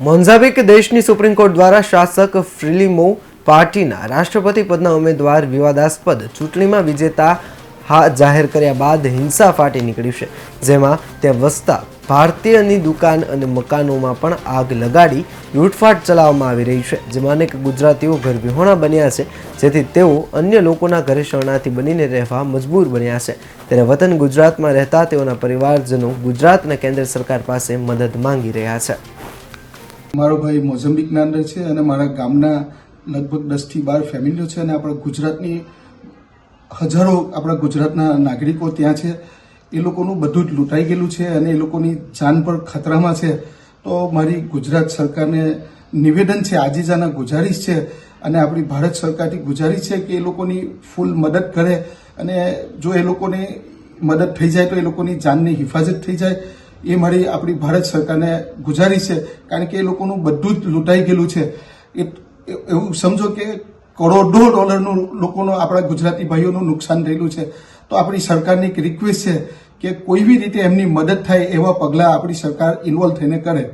મોન્ઝાબિક દેશની supreme court દ્વારા શાસક ફ્રિલિમો પાર્ટીના રાષ્ટ્રપતિ પદના ઉમેદવાર વિવાદાસ્પદ ચૂંટણીમાં વિજેતા હા જાહેર કર્યા બાદ હિંસા ફાટી નીકળી છે, જેમાં ત્યાં વસતા ભારતીયની દુકાન અને મકાનોમાં પણ આગ લગાડી લૂંટફાટ ચલાવવામાં આવી રહી છે, જેમાં અનેક ગુજરાતીઓ ઘર વિહોણા બન્યા છે, જેથી તેઓ અન્ય લોકોના ઘરે શરણાર્થી બનીને રહેવા મજબૂર બન્યા છે. ત્યારે વતન ગુજરાતમાં રહેતા તેઓના પરિવારજનો ગુજરાત અને કેન્દ્ર સરકાર પાસે મદદ માંગી રહ્યા છે. મારો ભાઈ મોઝમ્બિકના અંદર છે અને મારા ગામના લગભગ દસથી બાર ફેમિલીઓ છે અને આપણા ગુજરાતની હજારો આપણા ગુજરાતના નાગરિકો ત્યાં છે. એ લોકોનું બધું જ લૂંટાઈ ગયેલું છે અને એ લોકોની જાન પર ખતરામાં છે. તો મારી ગુજરાત સરકારને નિવેદન છે, આજીજાના ગુજારિશ છે અને આપણી ભારત સરકારથી ગુજારિશ છે કે એ લોકોની ફૂલ મદદ કરે અને જો એ લોકોને મદદ થઈ જાય તો એ લોકોની જાનની હિફાજત થઈ જાય. એ મારી આપણી ભારત સરકારને ગુજારી છે, કારણ કે એ લોકોનું બધું જ લૂંટાઈ ગયેલું છે. એવું સમજો કે કરોડો ડોલરનું લોકોનો આપણા ગુજરાતી ભાઈઓનું નુકસાન થયેલું છે. તો આપણી સરકારની એક રિક્વેસ્ટ છે કે કોઈ બી રીતે એમની મદદ થાય એવા પગલાં આપણી સરકાર ઇન્વોલ્વ થઈને કરે.